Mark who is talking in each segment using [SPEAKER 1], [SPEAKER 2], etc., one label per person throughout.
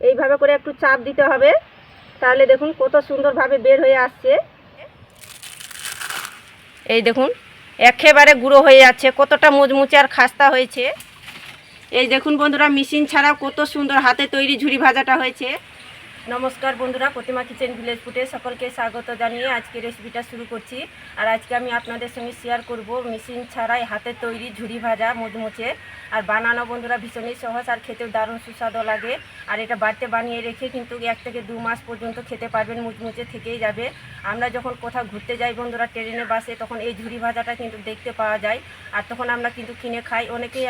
[SPEAKER 1] এইভাবে করে একটু চাপ দিতে হবে। তাহলে দেখুন কত সুন্দরভাবে বের হয়ে আসছে। এই দেখুন, একেবারে গুঁড়ো হয়ে যাচ্ছে, কতটা মুচমুচে আর খাস্তা হয়েছে। এই দেখুন বন্ধুরা, মেশিন ছাড়া কত সুন্দর হাতে তৈরি ঝুড়ি ভাজাটা হয়েছে। নমস্কার বন্ধুরা, প্রতিমা কিচেন ভিলেজ ফুটে সকলকে স্বাগত জানিয়ে আজকে রেসিপিটা শুরু করছি। আর আজকে আমি আপনাদের সঙ্গে শেয়ার করব মেশিন ছাড়াই হাতে তৈরি ঝুড়ি ভাজা মুচমুচে। আর বানানো বন্ধুরা ভীষণই সহজ আর খেতেও দারুণ সুস্বাদু লাগে। আর এটা বাড়িতে বানিয়ে রেখে কিন্তু এক থেকে দু মাস পর্যন্ত খেতে পারবেন, মুচমুচে থেকেই যাবে। আমরা যখন কোথাও ঘুরতে যাই বন্ধুরা ট্রেনে, বাসে, তখন এই ঝুড়ি ভাজাটা কিন্তু দেখতে পাওয়া যায়। আর তখন আমরা কিন্তু কিনে খাই। অনেকেই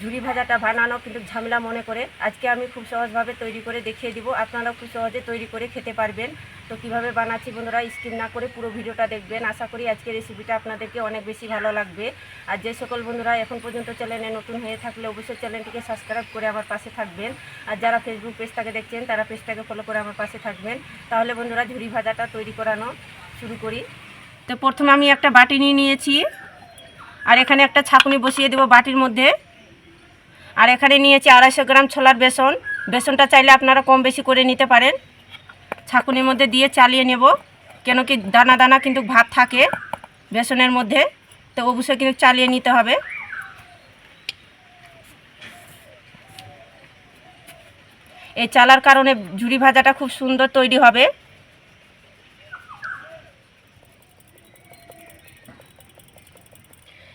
[SPEAKER 1] ঝুড়ি ভাজাটা বানানো কিন্তু ঝামেলা মনে করে। আজকে আমি খুব সহজভাবে তৈরি করে দেখিয়ে দিব। আপনারাও খুব সহজে তৈরি করে খেতে পারবেন। তো কীভাবে বানাচ্ছি বন্ধুরা স্কিপ না করে পুরো ভিডিওটা দেখবেন। আশা করি আজকে রেসিপিটা আপনাদেরকে অনেক বেশি ভালো লাগবে। আর যে সকল বন্ধুরা এখন পর্যন্ত চ্যানেলে নতুন হয়ে থাকলে অবশ্যই চ্যানেলটিকে সাবস্ক্রাইব করে আমার পাশে থাকবেন। আর যারা ফেসবুক পেজটাকে দেখছেন, তারা পেজটাকে ফলো করে আমার পাশে থাকবেন। তাহলে বন্ধুরা, ঝুড়ি ভাজাটা তৈরি করানো শুরু করি। তো প্রথমে আমি একটা বাটি নিয়ে নিয়েছি। আর এখানে একটা ছাঁকুনি বসিয়ে দেবো বাটির মধ্যে। আর এখানে নিয়েছি আড়াইশো গ্রাম ছোলার বেসন। বেসনটা চাইলে আপনারা কম বেশি করে নিতে পারেন। ছাকুনির মধ্যে দিয়ে চালিয়ে নেব। কেন কি দানা দানা কিন্তু ভাত থাকে বেসনের মধ্যে, তো অবশ্যই কিন্তু চালিয়ে নিতে হবে। এই চালার কারণে ঝুড়ি ভাজাটা খুব সুন্দর তৈরি হবে।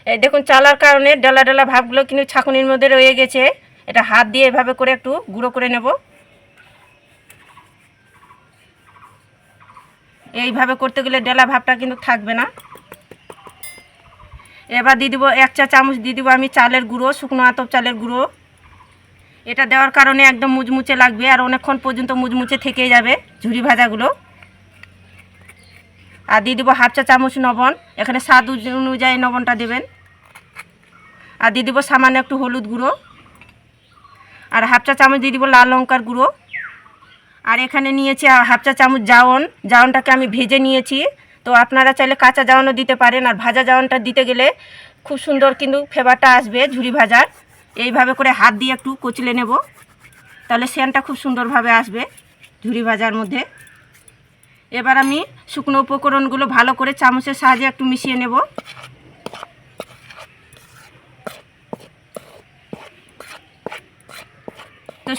[SPEAKER 1] এই দেখুন, চালার কারণে ডেলা ডেলা ভাবগুলো কিন্তু ছাকুনির মধ্যে রয়ে গেছে। এটা হাত দিয়ে এভাবে করে একটু গুঁড়ো করে নেব। এইভাবে করতে গেলে ডেলা ভাবটা কিন্তু থাকবে না। এবার দিয়ে দিব এক চা চামচ, দিয়ে দিব আমি চালের গুঁড়ো, শুকনো আতপ চালের গুঁড়ো। এটা দেওয়ার কারণে একদম মুচমুচে লাগবে আর অনেকক্ষণ পর্যন্ত মুচমুচে থেকে যাবে ঝুরি ভাজাগুলো। আর দিয়ে দিব হাফ চা চামচ লবণ এখানে স্বাদ অনুযায়ী লবণটা দেবেন। আর দিয়ে দিব সামান্য একটু হলুদ গুঁড়ো। আর হাফ চা চামচ দিয়ে দিব লাল লঙ্কার গুঁড়ো। আর এখানে নিয়েছি হাফ চা চামচ জাওন জাওনটাকে আমি ভেজে নিয়েছি। তো আপনারা চাইলে কাঁচা জাওনও দিতে পারেন। আর ভাজা জাওনটা দিতে গেলে খুব সুন্দর কিন্তু ফ্লেভারটা আসবে ঝুরি ভাজার। এইভাবে করে হাত দিয়ে একটু কচলে নেব। তাহলে সেনটা খুব সুন্দরভাবে আসবে ঝুরি ভাজার মধ্যে। এবার আমি শুকনো উপকরণগুলো ভালো করে চামচের সাহায্যে একটু মিশিয়ে নেব।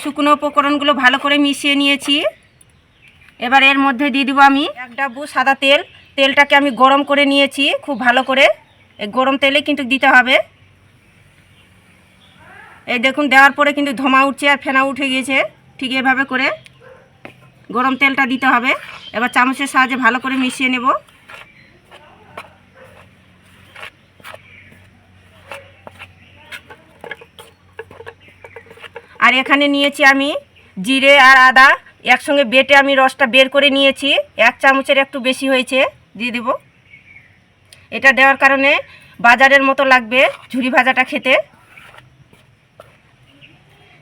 [SPEAKER 1] শুকনো উপকরণগুলো ভালো করে মিশিয়ে নিয়েছি। এবার এর মধ্যে দিয়ে দেবো আমি এক ডাব্বু সাদা তেল। তেলটাকে আমি গরম করে নিয়েছি খুব ভালো করে। এই গরম তেলে কিন্তু দিতে হবে। এই দেখুন, দেওয়ার পরে কিন্তু ধোমা উঠছে আর ফেনা উঠে গিয়েছে। ঠিক এভাবে করে গরম তেলটা দিতে হবে। এবার চামচের সাহায্যে ভালো করে মিশিয়ে নেব। আর এখানে নিয়েছি আমি জিরে আর আদা। একসঙ্গে বেটে আমি রসটা বের করে নিয়েছি। এক চামচের একটু বেশি হয়েছে, দিয়ে দেব। এটা দেওয়ার কারণে বাজারের মতো লাগবে ঝুরি ভাজাটা খেতে।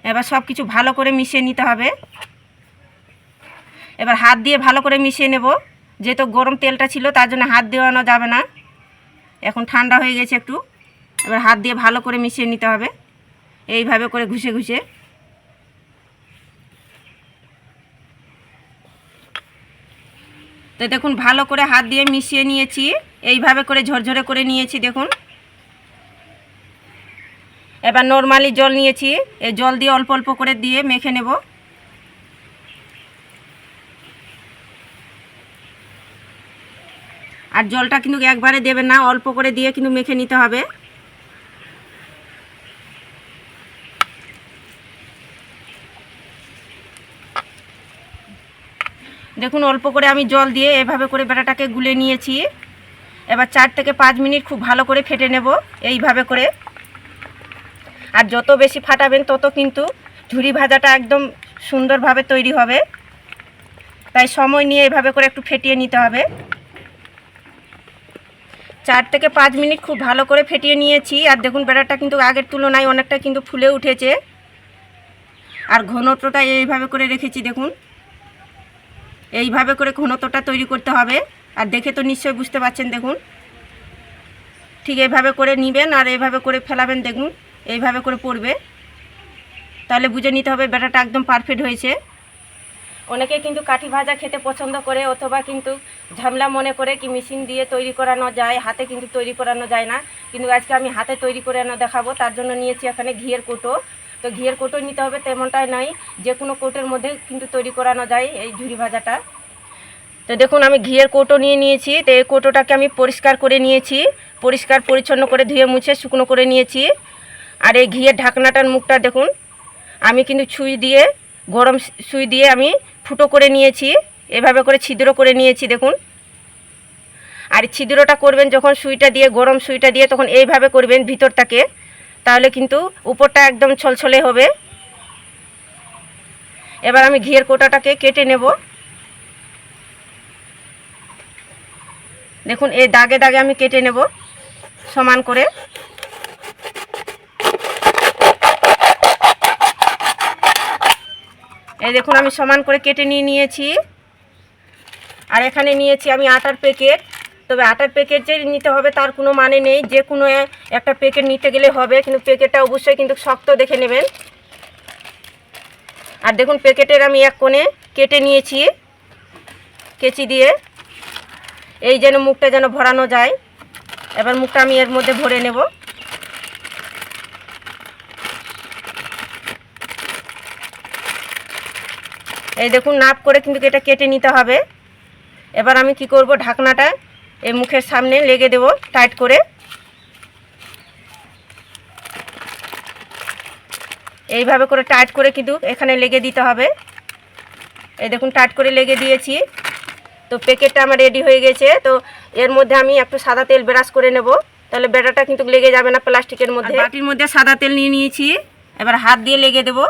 [SPEAKER 1] এবার সব কিছু ভালো করে মিশিয়ে নিতে হবে। এবার হাত দিয়ে ভালো করে মিশিয়ে নেব। যেহেতু গরম তেলটা ছিল, তার জন্য হাত দেওয়ানো যাবে না। এখন ঠান্ডা হয়ে গেছে একটু। এবার হাত দিয়ে ভালো করে মিশিয়ে নিতে হবে। এইভাবে করে ঘুষে ঘুষে। তো দেখুন, ভালো করে হাত দিয়ে মিশিয়ে নিয়েছি। এইভাবে করে ঝরঝরে করে নিয়েছি, দেখুন। এবার নর্মালি জল নিয়েছি। এই জল দিয়ে অল্প অল্প করে দিয়ে মেখে নেব। আর জলটা কিন্তু একবারে দেবে না, অল্প করে দিয়ে কিন্তু মেখে নিতে হবে। দেখুন, অল্প করে আমি জল দিয়ে এভাবে করে বেটাটাকে গুলে নিয়েছি। এবার চার থেকে পাঁচ মিনিট খুব ভালো করে ফেটে নেব, এইভাবে করে। আর যত বেশি ফাটাবেন, তত কিন্তু ঝুরি ভাজাটা একদম সুন্দরভাবে তৈরি হবে। তাই সময় নিয়ে এভাবে করে একটু ফেটিয়ে নিতে হবে। চার থেকে পাঁচ মিনিট খুব ভালো করে ফেটিয়ে নিয়েছি। আর দেখুন, বেড়াটা কিন্তু আগের তুলনায় অনেকটা কিন্তু ফুলে উঠেছে। আর ঘনত্বটা এইভাবে করে রেখেছি, দেখুন। এইভাবে করে ঘনত্বটা তৈরি করতে হবে। আর দেখে তো নিশ্চয়ই বুঝতে পারছেন, দেখুন। ঠিক এইভাবে করে নেবেন আর এইভাবে করে ফেলাবেন, দেখুন। এইভাবে করে পড়বে। তাহলে বুঝে নিতে হবে ব্যাটাটা একদম পারফেক্ট হয়েছে। অনেকে কিন্তু কাঠি ভাজা খেতে পছন্দ করে, অথবা কিন্তু ঝামলা মনে করে কি মেশিন দিয়ে তৈরি করানো যায়, হাতে কিন্তু তৈরি করানো যায় না। কিন্তু আজকে আমি হাতে তৈরি করে আনো দেখাবো, তার জন্য নিয়েছি এখানে ঘিয়ের কোটো। তো ঘিয়ের কোটো নিতে হবে, তেমনটাই নাই। যে কোনো কোটের মধ্যে কিন্তু তৈরি করানো যায় এই ঝুড়ি ভাজাটা। তো দেখুন, আমি ঘিয়ের কোটো নিয়ে নিয়েছি। তো এই কোটোটাকে আমি পরিষ্কার করে নিয়েছি। পরিষ্কার, পরিচ্ছন্ন করে ধুয়ে মুছে শুকনো করে নিয়েছি। আর এই ঘিয়ের ঢাকনাটার মুখটা দেখুন, আমি কিন্তু ছুঁই দিয়ে, গরম সুই দিয়ে আমি ফুটো করে নিয়েছি। এভাবে করে ছিদ্র করে নিয়েছি, দেখুন। আর ছিদ্রটা করবেন যখন সুইটা দিয়ে, গরম সুইটা দিয়ে, তখন এইভাবে করবেন ভিতরটাকে। তাহলে কিন্তু উপরটা একদম ছলছলে হবে। এবার আমি ঘিয়ের কোটাটাকে কেটে নেব। দেখুন, এই দাগে দাগে আমি কেটে নেব সমান করে। এই দেখুন, আমি সমান করে কেটে নিয়ে নিয়েছি। আর এখানে নিয়েছি আমি আটার প্যাকেট তবে আটার প্যাকেট যে নিতে হবে তার কোনো মানে নেই। যে কোনো একটা প্যাকেট নিতে গেলে হবে, কিন্তু প্যাকেটটা অবশ্যই কিন্তু শক্ত দেখে নেবেন। আর দেখুন প্যাকেটের আমি এক কোণে কেটে নিয়েছি, কেচি দিয়ে। এই যেন মুখটা যেন ভরানো যায়। এবার মুখটা আমি এর মধ্যে ভরে নেব। এই দেখুন, নাপ করে কিন্তু এটা কেটে নিতে হবে। এবার আমি কি করব, ঢাকনাটা এই মুখের সামনে লেগে দেব টাইট করে। এইভাবে করে টাইট করে কিন্তু এখানে লেগে দিতে হবে। এই দেখুন টাইট করে লেগে দিয়েছি। তো প্যাকেটটা আমার রেডি হয়ে গেছে। তো এর মধ্যে আমি একটু সাদা তেল ব্রাশ করে নেব। তাহলে বেটাটা কিন্তু লেগে যাবে না প্লাস্টিকের মধ্যে। বাটির মধ্যে সাদা তেল নিয়ে নিয়েছি। এবার হাত দিয়ে লেগে দেবো।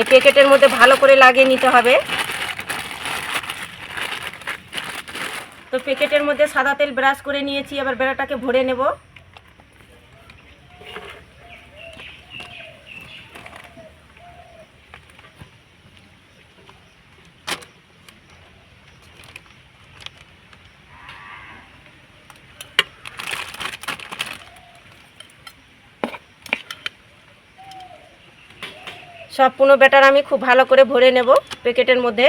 [SPEAKER 1] এই প্যাকেটের মধ্যে ভালো করে লাগিয়ে নিতে হবে। তো প্যাকেটের মধ্যে সাদা তেল ব্রাশ করে নিয়েছি, এবার বেড়াটাকে ভরে নেব। সম্পূর্ণ ব্যাটার আমি খুব ভালো করে ভরে নেব প্যাকেটের মধ্যে।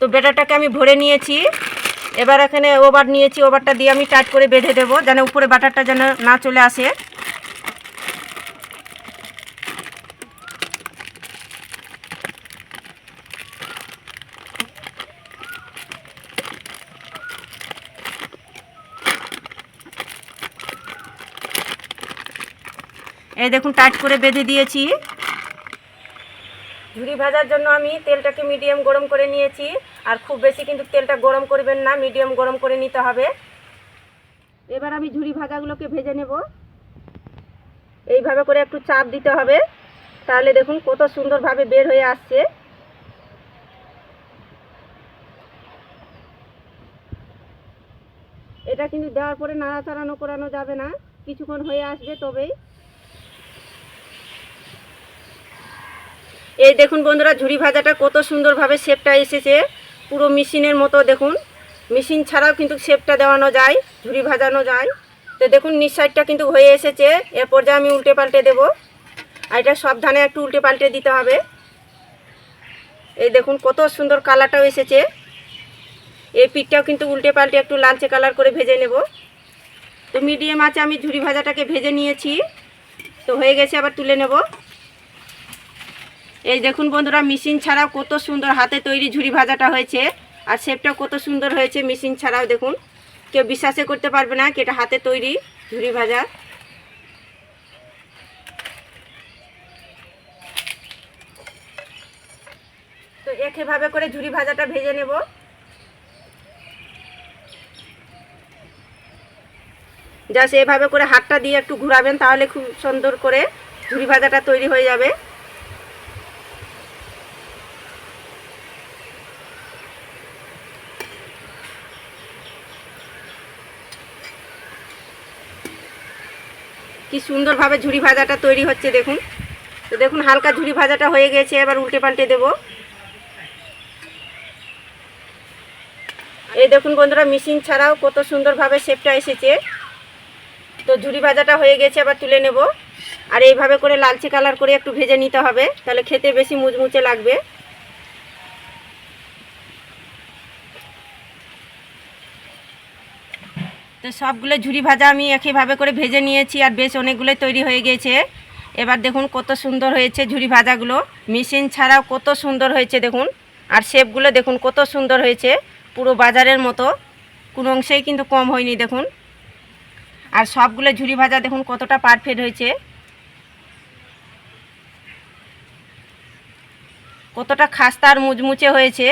[SPEAKER 1] তো ব্যাটারটাকে আমি ভরে নিয়েছি। এবার এখানে ওভার নিয়েছি, ওভারটা দিয়ে আমি টাইট করে বেঁধে দেবো, যেন উপরে বাটারটা যেন না চলে আসে। এই দেখুন টাইট করে বেঁধে দিয়েছি। ঝুড়ি ভাজার জন্য আমি তেলটাকে মিডিয়াম গরম করে নিয়েছি। আর খুব বেশি কিন্তু তেলটা গরম করবেন না, মিডিয়াম গরম করে নিতে হবে। এবার আমি ঝুড়ি ভাজাগুলোকে ভেজে নেব। এইভাবে করে একটু চাপ দিতে হবে। তাহলে দেখুন, কত সুন্দরভাবে বের হয়ে আসছে। এটা কিন্তু দেওয়ার পরে নাড়াচাড়ানো করানো যাবে না। কিছুক্ষণ হয়ে আসবে তবেই। এই দেখুন বন্ধুরা, ঝুড়ি ভাজাটা কত সুন্দরভাবে শেপটা এসেছে। পুরো মেশিনের মতো দেখুন। মেশিন ছাড়াও কিন্তু শেপটা দেওয়ানো যায়, ঝুড়ি ভাজানো যায়। তো দেখুন, নিচ সাইডটা কিন্তু হয়ে এসেছে। এর পর্যায়ে আমি উল্টে পাল্টে দেবো। আর এটা সাবধানে একটু উল্টে পাল্টে দিতে হবে। এই দেখুন, কত সুন্দর কালারটাও এসেছে। এই পিঠটাও কিন্তু উল্টে পাল্টে একটু লালচে কালার করে ভেজে নেব। তো মিডিয়াম আছে আমি ঝুড়ি ভাজাটাকে ভেজে নিয়েছি। তো হয়ে গেছে, আবার তুলে নেব। এই দেখুন বন্ধুরা মেশিন ছাড়াও কত সুন্দর হাতে তৈরি ঝুড়ি ভাজাটা হয়েছে। আর শেপটা কত সুন্দর হয়েছে মেশিন ছাড়াও দেখুন। কেউ বিশ্বাসে করতে পারবে না কি এটা হাতে তৈরি ঝুড়ি ভাজা। তো একইভাবে করে ঝুড়ি ভাজাটা ভেজে নেব। জাস্ট এভাবে করে হাতটা দিয়ে একটু ঘুরাবেন তাহলে খুব সুন্দর করে ঝুড়ি ভাজাটা তৈরি হয়ে যাবে। কি সুন্দরভাবে ঝুড়ি ভাজাটা তৈরি হচ্ছে দেখুন। তো দেখুন, হালকা ঝুড়ি ভাজাটা হয়ে গেছে, এবার উল্টে পাল্টে দেব। এই দেখুন বন্ধুরা মেশিন ছাড়াও কত সুন্দরভাবে শেপটা এসেছে। তো ঝুড়ি ভাজাটা হয়ে গেছে আবার তুলে নেব। আর এইভাবে করে লালচে কালার করে একটু ভেজে নিতে হবে, তাহলে খেতে বেশি মুচমুচে লাগবে। তো সবগুলো ঝুরি ভাজা আমি একইভাবে করে ভেজে নিয়েছি আর বেশ অনেকগুলোই তৈরি হয়ে গেছে। এবার দেখুন কত সুন্দর হয়েছে ঝুরি ভাজাগুলো। মেশিন ছাড়াও কত সুন্দর হয়েছে দেখুন। আর শেপগুলো দেখুন কত সুন্দর হয়েছে। পুরো বাজারের মতো। কোনো অংশেই কিন্তু কম হয়নি দেখুন। আর সবগুলো ঝুরি ভাজা দেখুন কতটা পারফেক্ট হয়েছে। কতটা খাস্তা আর মুচমুচে হয়েছে।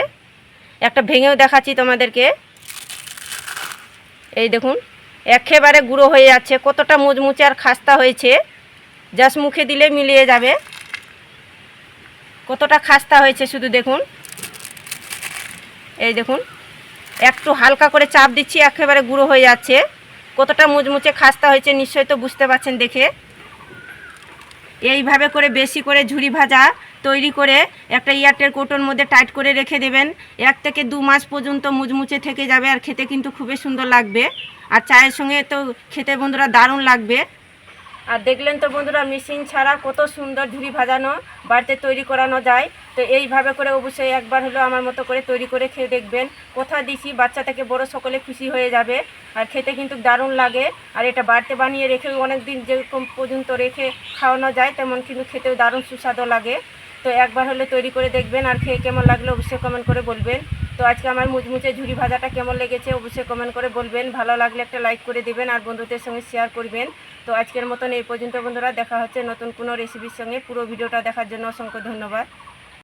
[SPEAKER 1] একটা ভেঙেও দেখাচ্ছি তোমাদেরকে। এই দেখুন, একেবারে গুঁড়ো হয়ে যাচ্ছে, কতটা মুচমুচে আর খাস্তা হয়েছে। জাস্ট মুখে দিলে মিলিয়ে যাবে। কতটা খাস্তা হয়েছে শুধু দেখুন। এই দেখুন, একটু হালকা করে চাপ দিচ্ছি, একেবারে গুঁড়ো হয়ে যাচ্ছে। কতটা মুচমুচে খাস্তা হয়েছে নিশ্চয়ই তো বুঝতে পারছেন দেখে। এইভাবে করে বেশি করে ঝুড়ি ভাজা তৈরি করে একটা ইয়ারটের কোটোর মধ্যে টাইট করে রেখে দেবেন। এক থেকে দু মাস পর্যন্ত মুচমুচে থেকে যাবে আর খেতে কিন্তু খুবই সুন্দর লাগবে। আর চায়ের সঙ্গে তো খেতে বন্ধুরা দারুণ লাগবে। আর দেখলেন তো বন্ধুরা, মেশিন ছাড়া কত সুন্দর ঝুড়ি ভাজানো, বাড়িতে তৈরি করানো যায়। তো এইভাবে করে অবশ্যই একবার হলেও আমার মতো করে তৈরি করে খেয়ে দেখবেন। কোথা দিছি, বাচ্চা থেকে বড় সকলে খুশি হয়ে যাবে। আর খেতে কিন্তু দারুণ লাগে। আর এটা বাড়িতে বানিয়ে রেখে অনেক দিন যেরকম পর্যন্ত রেখে খাওয়ানো যায়, তেমন কিন্তু খেতেও দারুণ সুস্বাদু লাগে। তো একবার হলে তৈরি করে দেখবেন আর খেয়ে কেমন লাগলে অবশ্যই কমেন্ট করে বলবেন। তো আজকে আমার মুচমুচে ঝুড়ি ভাজাটা কেমন লেগেছে অবশ্যই কমেন্ট করে বলবেন। ভালো লাগলে একটা লাইক করে দেবেন আর বন্ধুদের সঙ্গে শেয়ার করবেন। তো আজকের মতন এই পর্যন্ত বন্ধুরা, দেখা হচ্ছে নতুন কোনো রেসিপির সঙ্গে। পুরো ভিডিওটা দেখার জন্য অসংখ্য ধন্যবাদ।